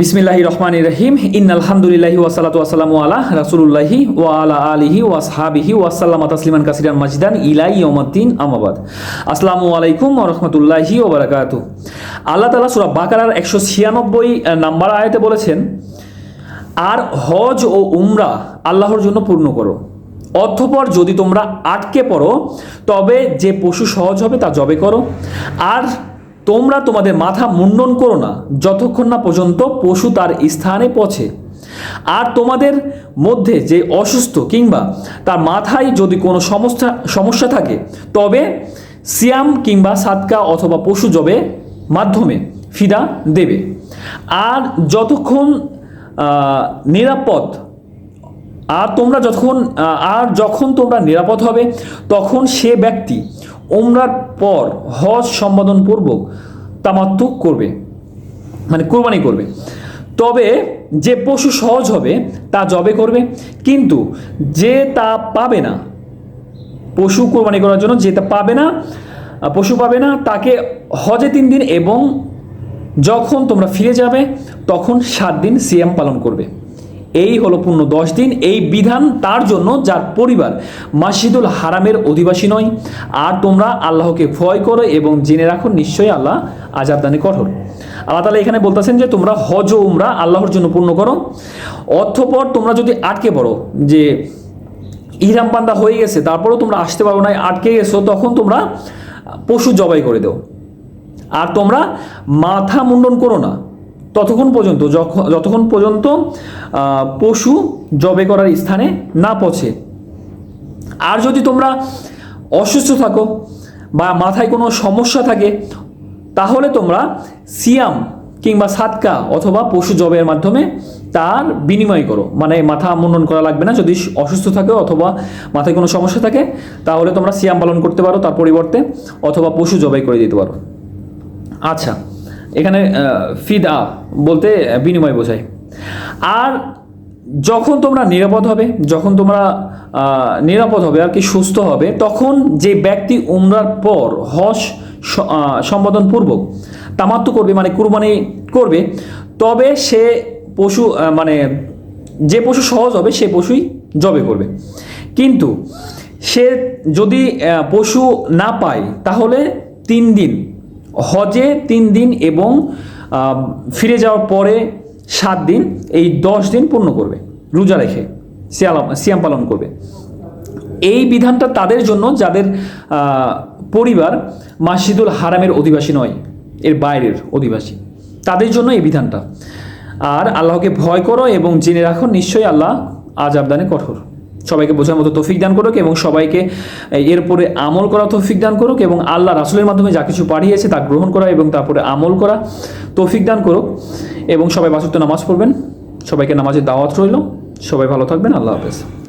বিসমিল্লাহি রহমান রহিম। ইন আলহামদুলিল্লাহি ওয়াসালাতু ওয়াসালামু আলা রাসূলুল্লাহি ওয়া আলা আলিহি ওয়া আসহাবিহি ওয়া সাল্লামা তাসলিমান কাসিরান মাজিদান ইলাই ইয়াউমাদ্দিন আমাবাদ আসসালামু আলাইকুম ওয়া রাহমাতুল্লাহি ওয়া বারাকাতু। আল্লাহ তাআলা সূরা বাকারার 196 নাম্বার আয়াতে বলেছেন, আর হজ ও উমরা আল্লাহর জন্য পূর্ণ করো। অর্থপর যদি তোমরা আটকে পড়ো, তবে যে পশু সহজ হবে তা জবে করো। আর তোমরা তোমাদের মাথা মুন্ডন করো না, যতক্ষণ না পর্যন্ত পশু তার স্থানে পৌঁছে। আর তোমাদের মধ্যে যে অসুস্থ কিংবা তার মাথায় যদি কোনো সমস্যা সমস্যা থাকে, তবে সিয়াম কিংবা সাতকা অথবা পশু জবে মাধ্যমে ফিদা দেবে। আর যতক্ষণ নিরাপদ, আর তোমরা যখন আর যখন তোমরা নিরাপদ হবে, তখন সে ব্যক্তি ওমরার পর হজ সম্বোধন পূর্বক তামাত্তুক করবে। মানে কোরবানি করবে। তবে যে পশু সহজ হবে, তা জবে করবে। কিন্তু যে তা পাবে না, পশু কোরবানি করার জন্য যে তা পাবে না, পশু পাবে না, তাকে হজে তিন দিন এবং যখন তোমরা ফিরে যাবে, তখন সাত দিন সিএম পালন করবে। এই হলো পূর্ণ দশ দিন। এই বিধান তার জন্য যার পরিবার মাসিদুল হারামের অধিবাসী নয়। আর তোমরা আল্লাহকে ভয় করো এবং জেনে রাখো, নিশ্চয়ই আল্লাহ আজাব দানে কঠোর। আল্লাহ তালা এখানে বলতেছেন যে, তোমরা হজ উমরা আল্লাহর জন্য পূর্ণ করো। অর্থপর তোমরা যদি আটকে পড়ো, যে ইহরাম বান্দা হয়ে গেছে, তারপরেও তোমরা আসতে পারো না, আটকে গেছো, তখন তোমরা পশু জবাই করে দাও। আর তোমরা মাথা মুন্ডন করো না। ততক্ষণ পর্যন্ত যখন যতক্ষণ পর্যন্ত পশু জবে করার স্থানে না পৌঁছে। আর যদি তোমরা অসুস্থ থাকো বা মাথায় কোনো সমস্যা থাকে, তাহলে তোমরা সিয়াম কিংবা সাতকা অথবা পশু জবের মাধ্যমে তার বিনিময় করো। মানে মাথা মুন্ডন করা লাগবে না। যদি অসুস্থ থাকে অথবা মাথায় কোনো সমস্যা থাকে, তাহলে তোমরা সিয়াম পালন করতে পারো তার পরিবর্তে, অথবা পশু জবাই করে দিতে পারো। আচ্ছা এখানে ফিদা বলতে বিনিময় বোঝায়। আর যখন তোমরা নিরাপদ হবে যখন তোমরা নিরাপদ হবে আর কি সুস্থ হবে তখন যে ব্যক্তি উমরার পর হজ স- আহ, সম্বোধন পূর্বক তামাত্ম করবে মানে কুরবানি করবে তবে সে পশু মানে যে পশু সহজ হবে সে পশুই জবে করবে। কিন্তু সে যদি পশু না পায় তাহলে তিন দিন হজে তিন দিন এবং ফিরে যাওয়ার পরে সাত দিন, এই দশ দিন পূর্ণ করবে, রোজা রেখে, সিয়ালাম, সিয়াম পালন করবে। এই বিধানটা তাদের জন্য, যাদের পরিবার মাসিদুল হারামের অধিবাসী নয়, এর বাইরের অধিবাসী, তাদের জন্য এই বিধানটা। আর আল্লাহকে ভয় করো এবং জেনে রাখো, নিশ্চয়ই আল্লাহ আজ আবদানে কঠোর। সবাইকে বোঝার মতো তৌফিক দান করুক এবং সবাইকে এরপরে আমল করা তৌফিক দান করুক এবং আল্লাহ রাসুলের মাধ্যমে যা কিছু পাঠিয়েছে তা গ্রহণ করা এবং তারপরে আমল করা তৌফিক দান করুক এবং সবাই বাসত্ব নামাজ পড়বেন। সবাইকে নামাজের দাওয়াত রইল। সবাই ভালো থাকবেন। আল্লাহ হাফেজ।